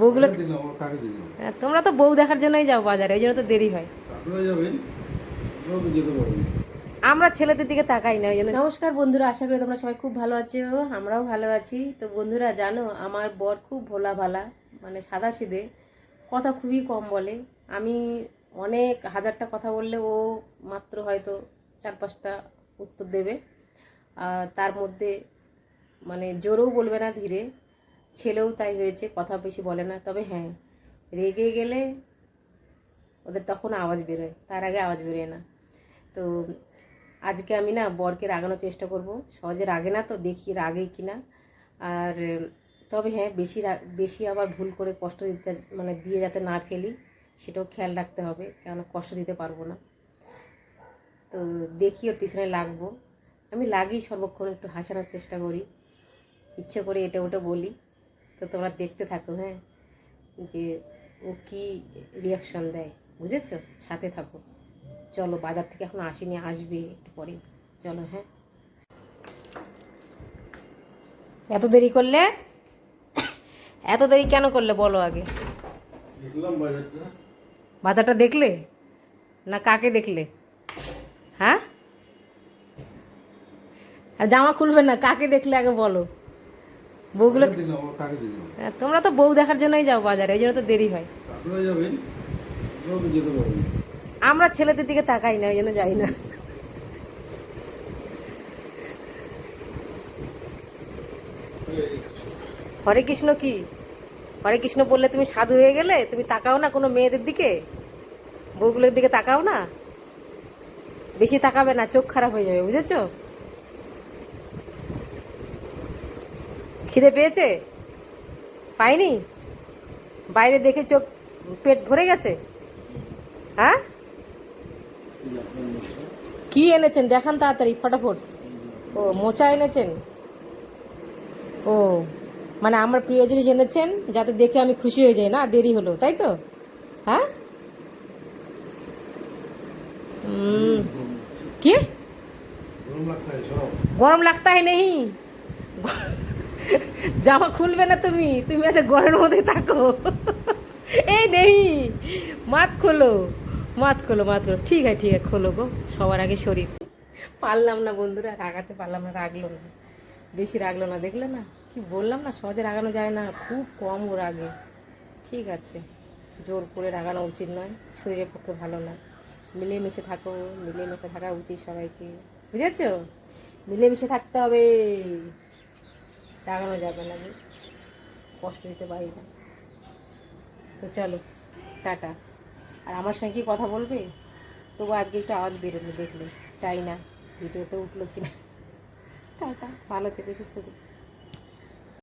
বউগুলো হ্যাঁ, তোমরা তো বউ দেখার জন্যই যাও বাজারে ওই জন্য তো দেরি হয়। আমরা ছেলেদের দিকে তাকাই না ওই জন্য নমস্কার বন্ধুরা আশা করি তোমরা সবাই খুব ভালো আছো আমরাও ভালো আছি। তো বন্ধুরা জানো আমার বর খুব ভোলা ভালা মানে সাদা সিধে কথা খুবই কম বলে। আমি অনেক হাজারটা কথা বললে ও মাত্র হয়তো চার পাঁচটা উত্তর দেবে। আর তার মধ্যে মানে জোরেও বলবে না ধীরে। ছেলেও তাই হয়েছে, কথা বেশি বলে না। তবে হ্যাঁ রেগে গেলে ওদের তখন আওয়াজ বেরোয়, তার আগে আওয়াজ বেরোয় না। তো আজকে আমি না বরকে রাগানোর চেষ্টা করব। সহজে রাগে না তো, দেখি রাগে কি না। আর তবে হ্যাঁ বেশি বেশি আবার ভুল করে কষ্ট দিতে মানে দিয়ে যাতে না ফেলি, সেটাও খেয়াল রাখতে হবে কেন কষ্ট দিতে পারব না। তো দেখি ওর পিছনে লাগবো। আমি লাগি সর্বক্ষণ একটু হাসানোর চেষ্টা করি। ইচ্ছে করে এটা ওটা বলি। তো তোমরা দেখতে থাকো হ্যাঁ? যে ও কি রিয়াকশন দেয় বুঝেছ? সাথে থাকো। চলো বাজার থেকে এখন আসেনি আসবে একটু পরে চলো হ্যাঁ? এত দেরি করলে? এত দেরি কেন করলে বলো আগে। বাজারটা দেখলে? না কাকে দেখলে? হ্যাঁ? আর জামা খুলবে না কাকে দেখলে আগে বলো। বউগুলো হ্যাঁ, তোমরা তো বউ দেখার জন্যই যাও বাজারে ওই জন্য তো দেরি হয়। আমরা ছেলেদের দিকে তাকাই না ওই জন্য যাই না। হরে কৃষ্ণ কি? হরে কৃষ্ণ বললে তুমি সাধু হয়ে গেলে তুমি তাকাও না কোনো মেয়েদের দিকে? বউগুলোর দিকে তাকাও না? বেশি তাকাবে না চোখ খারাপ হয়ে যাবে বুঝেছ? খিদে পেয়েছে? পাইনি? বাইরে দেখে চোখ পেট ভরে গেছে? হ্যাঁ? কি এনেছেন? দেখান তাড়াতাড়ি ফটাফট। ও মোচা এনেছেন? ও মানে আমার প্রিয় জিনিস এনেছেন যাতে দেখে আমি খুশি হয়ে যাই না? দেরি হলো তাই তো? হ্যাঁ? কি? গরম লাগতা হয় নেই। জামা খুলবে না তুমি তুমি আছে ঘরের মধ্যে থাকো। এই নেই, মাত খোলো মাত খোলো মাত খোলো। ঠিক আছে ঠিক আছে, খোলো গো, সবার আগে শরীর। পারলাম না বন্ধুরা, রাগাতে পারলাম না, রাগলো না। বেশি রাগলো না, দেখলে না? কি বললাম না, সহজে রাগানো যায় না, খুব কম ও রাগে। ঠিক আছে, জোর করে রাগানো উচিত নয়, শরীরের পক্ষে ভালো না। মিলেমিশে থাকো, মিলেমিশে থাকা উচিত সবাইকে। বুঝেছ? মিলেমিশে থাকতে হবে। রাগানো যাবে না যে। কষ্ট দিতে পারি না। তো চলো, টাটা। আর আমার সঙ্গে কি কথা বলবে? তবু আজকে একটু আওয়াজ বেরোলো দেখলে। চাই না, ভিডিওতে উঠল কিনা। টাটা, ভালো থেকে, সুস্থ থেকে।